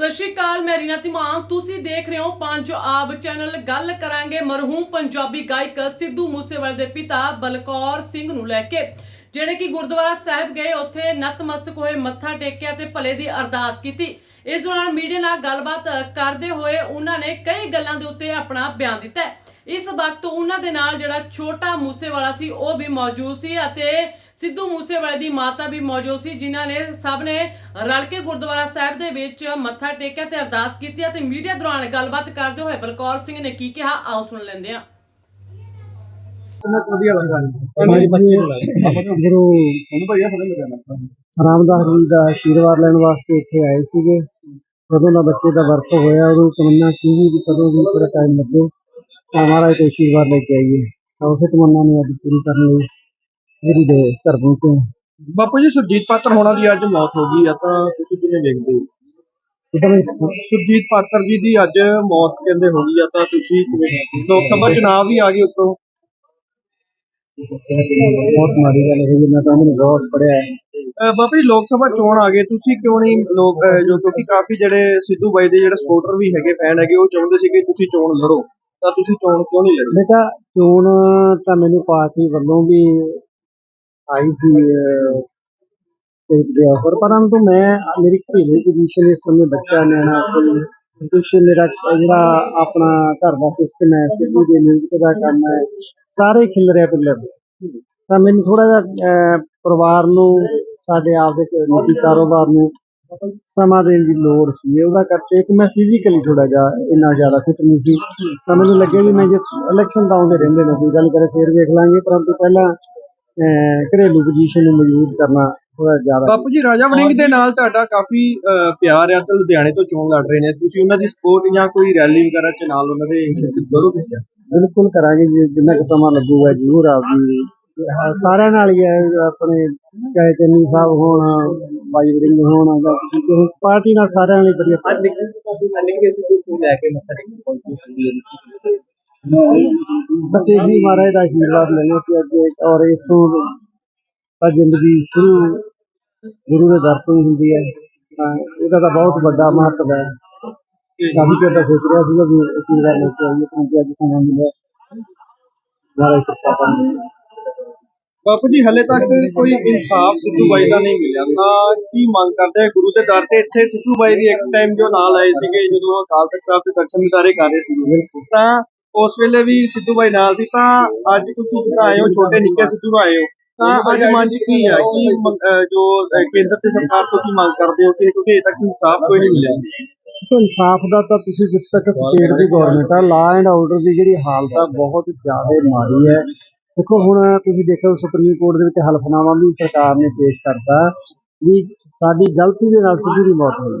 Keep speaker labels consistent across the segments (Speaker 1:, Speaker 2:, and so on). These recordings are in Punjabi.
Speaker 1: ਸਤਿ ਸ਼੍ਰੀ ਅਕਾਲ, ਮੈਂ ਰੀਨਾ ਤਿਮਾਨ ਤੁਸੀਂ ਦੇਖ ਰਹੇ ਹੋ ਪੰਜ ਆਬ ਚੈਨਲ। ਗੱਲ ਕਰਾਂਗੇ ਮਰਹੂਮ ਪੰਜਾਬੀ ਗਾਇਕ ਸਿੱਧੂ ਮੂਸੇਵਾਲੇ ਦੇ ਪਿਤਾ ਬਲਕੌਰ ਸਿੰਘ ਨੂੰ ਲੈ ਕੇ, ਜਿਹੜੇ ਕਿ ਗੁਰਦੁਆਰਾ ਸਾਹਿਬ ਗਏ, ਉੱਥੇ ਨਤਮਸਤਕ ਹੋਏ, ਮੱਥਾ ਟੇਕਿਆ ਤੇ ਭਲੇ ਦੀ ਅਰਦਾਸ ਕੀਤੀ। ਇਸ ਦੌਰਾਨ ਮੀਡੀਆ ਨਾਲ ਗੱਲਬਾਤ ਕਰਦੇ ਹੋਏ ਉਹਨਾਂ ਨੇ ਕਈ ਗੱਲਾਂ ਦੇ ਉੱਤੇ ਆਪਣਾ ਬਿਆਨ ਦਿੱਤਾ ਇਸ ਵਕਤ ਉਹਨਾਂ ਦੇ ਨਾਲ ਜਿਹੜਾ ਛੋਟਾ ਮੂਸੇਵਾਲਾ ਸੀ, ਉਹ ਵੀ ਮੌਜੂਦ ਸੀ ਅਤੇ ਸਿੱਧੂ ਮੂਸੇਵਾਲੇ ਦੀ ਮਾਤਾ ਵੀ ਮੌਜੂਦ ਸੀ, ਜਿਨ੍ਹਾਂ ਨੇ ਸਭ ਨੇ ਰਲ ਕੇ ਗੁਰਦੁਆਰਾ ਸਾਹਿਬ ਦੇ ਵਿੱਚ ਮੱਥਾ ਟੇਕਿਆ ਤੇ ਅਰਦਾਸ ਕੀਤੀ ਅਤੇ ਮੀਡੀਆ ਦੌਰਾਨ ਗੱਲਬਾਤ ਕਰਦੇ ਹੋਏ ਬਲਕੌਰ ਸਿੰਘ ਨੇ ਕੀ ਕਿਹਾ, ਆਓ ਸੁਣ ਲੈਂਦੇ ਹਾਂ।
Speaker 2: ਕਿੰਨਾ ਵਧੀਆ ਲੱਗਾ ਪੰਜ ਬੱਚੇ ਗੁਰੂ ਹੁਣ ਭਈਆ ਫੜੇ ਲਗਾਣਾ ਰਾਮਦਾਸ ਜੀ ਦਾ ਆਸ਼ੀਰਵਾਦ ਲੈਣ ਵਾਸਤੇ ਇੱਥੇ ਆਏ ਸੀਗੇ। ਕਦੋਂ ਦਾ ਬੱਚੇ ਦਾ ਵਰਤ ਹੋਇਆ ਉਹਨੂੰ ਤਮੰਨਾ ਸੀ ਵੀ ਕਦੋਂ ਵੀ ਪੂਰਾ ਟਾਈਮ ਲੱਗੇ, ਤਾਂ ਮਹਾਰਾਜ ਤੋਂ ਆਸ਼ੀਰਵਾਦ ਲੈ ਕੇ ਆਈਏ। ਤਾਂ ਉਸੇ ਤਮੰਨਾ ਨੂੰ ਅੱਜ ਪੂਰੀ ਕਰਨ ਲਈ ਜਿਹੜੀ ਦੇ ਪਹੁੰਚੇ ਹਾਂ।
Speaker 3: ਬਾਪੂ ਜੀ ਸੁਰਜੀਤ ਪਾਤਰ ਹੋਣਾ ਦੀ ਅੱਜ ਮੌਤ ਹੋ ਗਈ ਆ ਤਾਂ ਤੁਸੀਂ ਕਿਵੇਂ ਵੇਖਦੇ ਹੋ?
Speaker 2: ਤਾਂ
Speaker 3: ਸੁਰਜੀਤ ਪਾਤਰ ਜੀ ਦੀ ਅੱਜ ਮੌਤ ਕਹਿੰਦੇ ਹੋ ਗਈ ਆ ਤਾਂ ਤੁਸੀਂ ਕਿਵੇਂ ਲੋਕ ਸਭਾ ਚੁਣਾਵ ਵੀ ਆ ਗਏ ਉੱਤੋਂ।
Speaker 2: ਬਹੁਤ ਮਾੜੀ ਗੱਲ ਹੋਈ। ਮੈਂ ਤਾਂ ਉਹਨੂੰ ਬਹੁਤ ਪੜਿਆ ਹੈ
Speaker 3: ਅਹ ਬਾਪੂ ਜੀ ਲੋਕ ਸਭਾ ਚੋਣ ਆ ਗਏ ਤੁਸੀਂ ਕਿਉਂ ਨਹੀਂ ਲੋਕ ਅਹ ਜੋ ਕਿਉਂਕਿ ਕਾਫੀ ਜਿਹੜੇ ਸਿੱਧੂ ਬਾਈ ਦੇ ਜਿਹੜੇ ਸਪੋਰਟਰ ਵੀ ਹੈਗੇ ਫੈਨ ਹੈਗੇ ਉਹ ਚਾਹੁੰਦੇ ਸੀ ਕਿ ਤੁਸੀਂ ਚੋਣ ਲੜੋ। ਤਾਂ ਤੁਸੀਂ ਚੋਣ ਕਿਉਂ ਨਹੀਂ ਲੜੀ?
Speaker 2: ਬੇਟਾ ਚੋਣ ਤਾਂ ਮੈਨੂੰ ਪਾਰਟੀ ਵੱਲੋਂ ਵੀ ਆਈ ਸੀ ਸਟੇਟ ਦੇ ਆਫਰ ਮੇਰੀ ਘਰੇਲੂ ਪੋਜੀਸ਼ਨ ਇਸ ਸਮੇਂ ਬੱਚਾ ਨਿਆਣਾ ਸੀ ਕੁਛ ਮੇਰਾ, ਜਿਹੜਾ ਆਪਣਾ ਘਰ ਦਾ ਸਿਸਟਮ ਹੈ ਸਿੱਧੂ ਦੇ ਮਿਊਜ਼ਿਕ ਦਾ ਕੰਮ ਹੈ, ਸਾਰੇ ਖਿਲ ਰਿਹਾ ਪਿੱਲਰ ਤਾਂ ਮੈਨੂੰ ਥੋੜਾ ਜਿਹਾ ਪਰਿਵਾਰ ਨੂੰ, ਸਾਡੇ ਆਪ ਦੇ ਨਿੱਜੀ ਕਾਰੋਬਾਰ ਨੂੰ ਸਮਾਂ ਦੇਣ ਦੀ ਲੋੜ ਸੀ। ਉਹਦਾ ਕਰਕੇ ਇੱਕ ਮੈਂ ਫਿਜ਼ੀਕਲੀ ਥੋੜਾ ਜਿਹਾ ਇੰਨਾ ਜ਼ਿਆਦਾ ਫਿਟ ਨਹੀਂ ਸੀ। ਤਾਂ ਮੈਨੂੰ ਲੱਗਿਆ ਵੀ ਮੈਂ ਜੇ ਇਲੈਕਸ਼ਨ ਤਾਂ ਆਉਂਦੇ ਰਹਿੰਦੇ ਨੇ, ਕੋਈ ਗੱਲ ਕਰੇ, ਫੇਰ ਵੇਖ ਲਾਂਗੇ। ਪਰੰਤੂ ਪਹਿਲਾਂ ਅਹ, ਘਰੇਲੂ ਪੋਜੀਸ਼ਨ ਨੂੰ ਮਜ਼ਬੂਤ ਕਰਨਾ ਥੋੜਾ ਜ਼ਿਆਦਾ
Speaker 3: ਬਾਪੂ ਜੀ ਰਾਜਾ ਵੜਿੰਗ ਦੇ ਨਾਲ ਤੁਹਾਡਾ ਕਾਫੀ ਅਹ, ਪਿਆਰ ਆ ਤੇ ਲੁਧਿਆਣੇ ਤੋਂ ਚੋਣ ਲੜ ਰਹੇ ਨੇ। ਤੁਸੀਂ ਉਹਨਾਂ ਦੀ ਸਪੋਰਟ ਜਾਂ ਕੋਈ ਰੈਲੀ ਵਗੈਰਾ ਚ ਨਾਲ ਉਹਨਾਂ ਦੇ ਸ਼ਿਰਕਤ ਕਰੋਗੇ?
Speaker 2: ਬਿਲਕੁਲ ਕਰਾਂਗੇ ਜੀ ਜਿੰਨਾ ਕੁ ਸਮਾਂ ਲੱਗੂਗਾ ਜ਼ਰੂਰ ਆਪਦੀ ਸਾਰਿਆਂ ਨਾਲ ਹੀ ਹੈ ਆਪਣੇ ਚਾਹੇ ਚੰਨੀ ਸਾਹਿਬ ਹੋਣ ਬਾਈ ਵਰਿੰਗ ਹੋਣ ਜਾਂ ਕਿਸੇ ਹੋਰ ਪਾਰਟੀ ਨਾਲ ਸਾਰਿਆਂ ਨਾਲ ਹੀ ਵਧੀਆ
Speaker 3: ਅੱਜ ਨਿਕਲੇ ਸੀ ਤੁਸੀਂ ਲੈ ਕੇ ਮੱਥਾ ਟੇਕਣ ਪਹੁੰਚੇ
Speaker 2: ਬਸ ਇਹੀ ਮਹਾਰਾਜ ਦਾ ਆਸ਼ੀਰਵਾਦ ਲੈਣਾ ਸੀ ਅੱਜ ਔਰ ਇਥੋਂ ਤਾਂ ਜ਼ਿੰਦਗੀ ਸ਼ੁਰੂ ਗੁਰੂ ਦੇ ਦਰ ਤੋਂ ਹੀ ਹੁੰਦੀ ਹੈ। ਤਾਂ ਇਹਦਾ ਤਾਂ ਬਹੁਤ ਵੱਡਾ ਮਹੱਤਵ ਹੈ। ਕਾਫੀ ਚਿਰ ਤੋਂ ਸੋਚ ਰਿਹਾ ਸੀਗਾ ਵੀ ਆਸ਼ੀਰਵਾਦ ਲੈ ਕੇ ਆਈਏ ਕਿਉਂਕਿ ਅੱਜ ਸਮਾਂ ਮਿਲਿਆ। ਮਹਾਰਾਜ ਕਿਰਪਾ ਕਰਨ
Speaker 3: ਬਾਪੂ ਜੀ ਹਲੇ ਤੱਕ ਕੋਈ ਇਨਸਾਫ ਸਿੱਧੂ ਬਾਈ ਦਾ ਨਹੀਂ ਮਿਲਿਆ। ਤਾਂ ਕੀ ਮੰਗ ਕਰਦੇ ਗੁਰੂ ਦੇ ਦਰ ਤੇ? ਇੱਥੇ ਸਿੱਧੂ ਬਾਈ ਦੀ ਇੱਕ ਟਾਈਮ ਜੋ ਨਾਲ ਆਏ ਸੀਗੇ ਜਦੋਂ ਅਕਾਲ ਤਖਤ ਸਾਹਿਬ ਦੇ ਦਰਸ਼ਨ ਦਿਦਾਰੇ ਕਰ ਰਹੇ ਸੀਗੇ। ਤਾਂ ਉਸ ਵੇਲੇ ਵੀ ਸਿੱਧੂ ਬਾਈ ਨਾਲ ਸੀ ਤਾਂ ਅੱਜ ਤੁਸੀਂ ਜਿਹੜਾ ਆਏ ਹੋ ਛੋਟੇ ਨਿੱਕੇ ਸਿੱਧੂ ਆਏ ਹੋ ਤਾਂ ਅੱਜ ਮਨ ਚ ਕੀ ਹੈ ਕੀ ਜੋ ਕੇਂਦਰ ਤੇ ਸਰਕਾਰ ਤੋਂ ਕੀ ਮੰਗ ਕਰਦੇ ਹੋ? ਕਿ ਕਿਉਂਕਿ ਅਜੇ ਤੱਕ ਇਨਸਾਫ ਕੋਈ ਨਹੀਂ ਮਿਲਿਆ।
Speaker 2: ਇਨਸਾਫ ਦਾ ਤਾਂ ਤੁਸੀਂ ਜਿੱਥੇ ਤੱਕ ਸਟੇਟ ਦੀ ਗਵਰਨਮੈਂਟ ਆ ਲਾ ਐਂਡ ਆਰਡਰ ਦੀ ਜਿਹੜੀ ਹਾਲਤ ਆ ਬਹੁਤ ਜ਼ਿਆਦਾ ਮਾੜੀ ਹੈ। ਦੇਖੋ ਹੁਣ ਤੁਸੀਂ ਦੇਖੋ ਸੁਪਰੀਮ ਕੋਰਟ ਦੇ ਵਿੱਚ ਹਲਫਨਾਮਾ ਵੀ ਸਰਕਾਰ ਨੇ ਪੇਸ਼ ਕਰਤਾ ਵੀ ਸਾਡੀ ਗਲਤੀ ਦੇ ਨਾਲ ਸਿੱਧੂ ਦੀ ਮੌਤ ਹੋਈ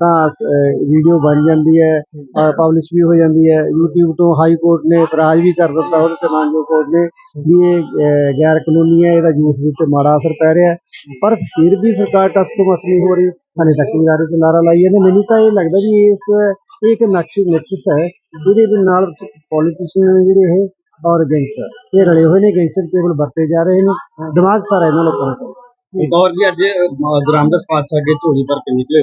Speaker 2: ਤਾਂ ਵੀਡੀਓ ਬਣ ਜਾਂਦੀ ਹੈ ਪਬਲਿਸ਼ ਵੀ ਹੋ ਜਾਂਦੀ ਹੈ। YouTube ਤੋਂ ਹਾਈ ਕੋਰਟ ਨੇ ਇਤਰਾਜ਼ ਵੀ ਕਰ ਦਿੱਤਾ ਉਹਦੇ ਤੇ ਮਾਨਜੋ ਕੋਰਟ ਨੇ ਵੀ ਇਹ ਗੈਰ ਕਾਨੂੰਨੀ ਹੈ, ਇਹਦਾ ਯੂਥ ਦੇ ਉੱਤੇ ਮਾੜਾ ਅਸਰ ਪੈ ਰਿਹਾ ਪਰ ਫਿਰ ਵੀ ਸਰਕਾਰ ਟਸ ਤੋਂ ਮਸ ਨਹੀਂ ਹੋ ਰਹੀ। ਹਾਲੇ ਤੱਕ ਵੀ ਨਾਰੇ ਤੇ ਨਾਰਾ ਲਾਈ ਜਾਂਦੇ ਮੈਨੂੰ ਤਾਂ ਇਹ ਲੱਗਦਾ ਵੀ ਇਸ, ਇਹ ਇੱਕ ਨਕਸ਼, ਨਕਸ਼ਸ ਹੈ। ਜਿਹਦੇ ਦੇ ਨਾਲ ਪੋਲੀਟੀਸ਼ੀਅਨ ਜਿਹੜੇ ਇਹ ਔਰ ਗੈਂਗਸਟਰ ਇਹ ਰਲੇ ਹੋਏ ਨੇ। ਗੈਂਗਸਟਰ ਕੇਵਲ ਵਰਤੇ ਜਾ ਰਹੇ ਨੇ। ਦਿਮਾਗ ਸਾਰਾ ਇਹਨਾਂ ਲੋਕਾਂ ਦਾ
Speaker 3: ਔਰ ਜੀ, ਅੱਜ ਗ੍ਰਾਮਦਾਸ ਪਾਤਸ਼ਾਹ ਅੱਗੇ ਝੋਲੀ ਭਰ ਕੇ ਨਿਕਲੇ।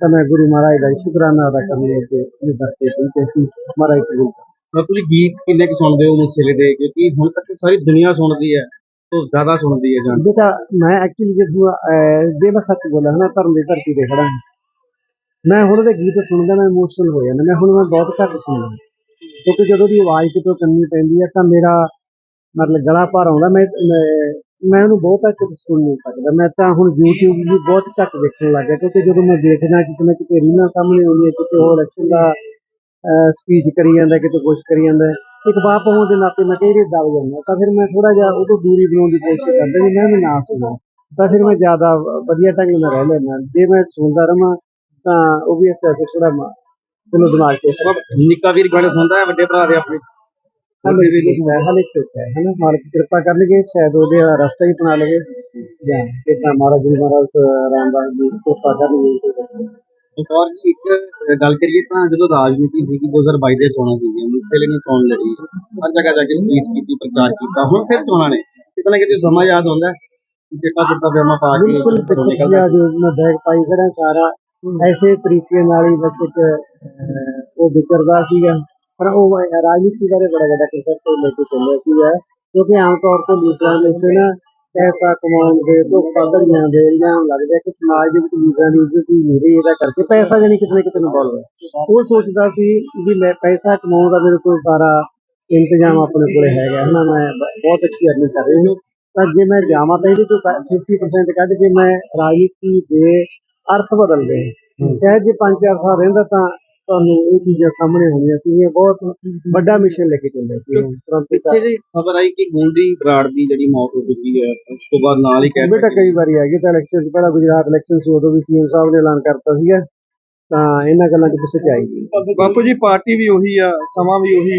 Speaker 2: ਤਾਂ ਮੈਂ ਗੁਰੂ ਮਹਾਰਾਜ ਦਾ ਸ਼ੁਕਰਾਨਾ ਅਦਾ ਕਰਨ ਲਈ ਇਹ ਦਰਤੇ ਪਹੁੰਚੇ ਸੀ ਮਹਾਰਾਜ ਕਰੇ।
Speaker 3: ਬਾਪੂ ਜੀ ਗੀਤ ਕਿੰਨੇ ਕੁ ਸੁਣਦੇ ਹੋ ਮੂਸੇਲੇ ਦੇ? ਕਿਉਂਕਿ ਹੁਣ ਤੱਕ ਸਾਰੀ ਦੁਨੀਆ ਸੁਣਦੀ ਹੈ ਤੋਂ ਜ਼ਿਆਦਾ ਸੁਣਦੀ ਹੈ ਜਾਨ
Speaker 2: ਬੇਟਾ ਮੈਂ ਐਕਚੁਅਲੀ ਜਦੋਂ ਜੇ ਮੈਂ ਸੱਚ ਬੋਲਾਂ ਨਾ ਧਰਮ ਦੀ ਧਰਤੀ ਤੇ ਖੜਾ। ਮੈਂ ਹੁਣ ਉਹਦੇ ਗੀਤ ਸੁਣਦਾ ਮੈਂ ਇਮੋਸ਼ਨਲ ਹੋ ਜਾਂਦਾ। ਮੈਂ ਹੁਣ ਮੈਂ ਬਹੁਤ ਘੱਟ ਸੁਣਦਾ। ਕਿਉਂਕਿ ਜਦੋਂ ਦੀ ਆਵਾਜ਼ ਕਿਤੋਂ ਕੰਨੀ ਪੈਂਦੀ ਹੈ ਤਾਂ ਮੇਰਾ ਮਤਲਬ ਗਲਾ ਭਰ ਆਉਂਦਾ। ਮੈਂ ਮੈਂ- ਉਹਨੂੰ ਬਹੁਤ ਘੱਟ ਸੁਣ ਨਹੀਂ ਸਕਦਾ। ਮੈਂ ਤਾਂ ਹੁਣ YouTube ਵੀ ਬਹੁਤ ਘੱਟ ਦੇਖਣ ਲੱਗ ਗਿਆ ਕਿਉਂਕਿ ਜਦੋਂ ਮੈਂ ਦੇਖਦਾ ਕਿਤੇ ਨਾ ਕਿਤੇ ਰੀਲਾਂ ਸਾਹਮਣੇ ਆਉਂਦੀਆਂ, ਕਿਤੇ ਹੋਰ ਇਲੈਕਸ਼ਨ ਦਾ ਸਪੀਚ ਕਰੀ ਜਾਂਦਾ, ਕਿਤੇ ਕੁਛ ਕਰੀ ਜਾਂਦਾ। ਇੱਕ ਬਾਪ ਹੋਣ ਦੇ ਨਾਤੇ ਮੈਂ ਕਈ ਦਬ ਜਾਂਦਾ। ਤਾਂ ਫਿਰ ਮੈਂ ਥੋੜਾ ਜਿਹਾ ਉਹ ਤੋਂ ਦੂਰੀ ਬਣਾਉਣ ਦੀ ਕੋਸ਼ਿਸ਼ ਕਰਦਾ ਵੀ ਮੈਂ ਨਾ ਸੁਣਾ ਤਾਂ ਫਿਰ ਮੈਂ ਜ਼ਿਆਦਾ ਵਧੀਆ ਢੰਗ ਨਾਲ ਰਹਿ ਲੈਂਦਾ। ਜੇ ਮੈਂ ਸੁਣਦਾ ਰਵਾਂ, ਤਾਂ ਉਹ ਵੀ ਅਸਰ ਥੋੜਾ ਮੈਨੂੰ ਦਿਮਾਗ ਤੇ ਅਸਰ
Speaker 3: ਨਿੱਕਾ ਵੀਰ ਗਾਣੇ ਸੁਣਦਾ ਹੈ, ਵੱਡੇ ਭਰਾ ਦੇ ਆਪਣੇ।
Speaker 2: ਹਲੇ ਵੀ ਨਹੀਂ ਹੈ ਹਲੇ ਛੋਟਾ ਹੈ ਹਨਾ ਮਾਲਕ ਕਿਰਪਾ ਕਰਨਗੇ ਸ਼ਾਇਦ ਉਹਦੇ ਰਸਤਾ ਹੀ ਅਪਣਾ ਲਵੇ। ਜਾਂ ਕਿਤਾ ਮਹਾਰਾਜ ਜੀ ਮਹਾਰਾਜ ਰਾਮਦਾਸ ਜੀ ਕਿਰਪਾ ਕਰਨਗੇ ਇਸੇ ਰਸਤੇ
Speaker 3: ਇੱਕ ਔਰ ਜੀ ਇੱਕ ਗੱਲ ਕਰੀਏ ਤਾਂ ਜਦੋਂ ਰਾਜਨੀਤੀ ਸੀਗੀ 2022 ਦੇ ਚੋਣਾਂ ਸੀਗੀਆਂ ਮੂਸੇਲੇ ਨੇ ਚੋਣ ਲੜੀ। ਹਰ ਜਗ੍ਹਾ ਜਾ ਕੇ ਸਪੀਚ ਕੀਤੀ ਪ੍ਰਚਾਰ ਕੀਤਾ। ਹੁਣ ਫਿਰ ਚੋਣਾਂ ਨੇ। ਕਿਤੇ ਨਾ ਕਿਤੇ ਸਮਾਂ ਯਾਦ ਆਉਂਦਾ ਚਿੱਟਾ ਚਿੱਟਾ ਪਜਾਮਾ ਪਾ ਕੇ
Speaker 2: ਬਿਲਕੁਲ
Speaker 3: ਘਰੋਂ
Speaker 2: ਦੇਖੋ
Speaker 3: ਨਿਕਲਦਾ।
Speaker 2: ਜੀ ਜੋ ਮੈਂ ਬੈਗ ਪਾਈ ਖੜਾ ਸਾਰਾ। ਐਸੇ ਤਰੀਕੇ ਨਾਲ ਹੀ ਬਸ ਇੱਕ ਉਹ ਵਿਚਰਦਾ ਸੀਗਾ। ਪਰ ਉਹ ਰਾਜਨੀਤੀ ਬਾਰੇ ਬੜਾ ਵੱਡਾ ਕਨਸੈਪਟ ਲੈ ਕੇ ਚੱਲਿਆ ਸੀਗਾ ਕਿਉਂਕਿ ਆਮ ਤੌਰ ਤੇ ਲੀਡਰਾਂ ਦੇ ਉੱਤੇ ਨਾ ਪੈਸਾ ਕਮਾਉਣ ਦੇ ਧੋਖਾ ਧੜੀਆਂ ਦੇ ਇਲਜ਼ਾਮ ਲੱਗਦੇ ਕਿ ਸਮਾਜ ਦੇ ਵਿੱਚ ਲੀਡਰਾਂ ਦੀ ਇੱਜ਼ਤ ਹੀ ਨਹੀਂ ਰਹੀ ਇਹਦਾ ਕਰਕੇ ਪੈਸਾ ਜਾਨੀ ਕਿਤੇ ਨਾ ਕਿਤੇ ਇਨਵੋਲਵ ਹੈ ਉਹ ਸੋਚਦਾ ਸੀ ਵੀ ਮੈਂ ਪੈਸਾ ਕਮਾਉਣ ਦਾ ਮੇਰੇ ਕੋਲ ਸਾਰਾ ਇੰਤਜ਼ਾਮ ਆਪਣੇ ਕੋਲੇ ਹੈਗਾ ਹਨਾ ਮੈਂ ਬਹੁਤ ਅੱਛੀ ਅਰਨਿੰਗ ਕਰ ਰਹੀ ਹਾਂ। ਤਾਂ ਜੇ ਮੈਂ ਜਾਵਾਂ ਤਾਂ ਇਹਦੇ ਚੋਂ 50% ਕੱਢ ਕੇ ਮੈਂ ਰਾਜਨੀਤੀ ਦੇ ਅਰਥ ਬਦਲਦੇ ਸ਼ਾਇਦ ਜੇ 5-4 ਸਾਲ ਰਹਿੰਦਾ ਤਾਂ ਤੁਹਾਨੂੰ ਇਹ ਚੀਜ਼ਾਂ ਸਾਹਮਣੇ ਹੋਣੀਆਂ ਸੀਗੀਆਂ ਬਹੁਤ ਵੱਡਾ ਮਿਸ਼ਨ ਲੈ ਕੇ ਚੱਲਿਆ ਸੀ
Speaker 3: ਪਿੱਛੇ ਜੀ ਖਬਰ ਆਈ ਕਿ ਗੋਲਡੀ ਬਰਾੜ ਦੀ ਜਿਹੜੀ ਮੌਤ ਹੋ ਚੁੱਕੀ ਹੈ ਉਸ ਤੋਂ ਬਾਅਦ ਨਾਲ ਹੀ ਕਹਿ
Speaker 2: ਬੇਟਾ ਕਈ ਵਾਰੀ ਆ ਗਈ ਤਾਂ ਇਲੈਕਸ਼ਨ ਤੋਂ ਪਹਿਲਾਂ ਗੁਜਰਾਤ ਇਲੈਕਸ਼ਨ ਸੀ ਉਦੋਂ ਵੀ ਸੀਐਮ ਸਾਹਿਬ ਨੇ ਐਲਾਨ ਕਰਤਾ ਸੀਗਾ ਤਾਂ ਇਹਨਾਂ ਗੱਲਾਂ ਦੇ ਪਿੱਛੇ ਚ ਆਈ। ਗਈ
Speaker 3: ਬਾਪੂ ਜੀ ਪਾਰਟੀ ਵੀ ਉਹੀ ਆ ਸਮਾਂ ਵੀ ਉਹੀ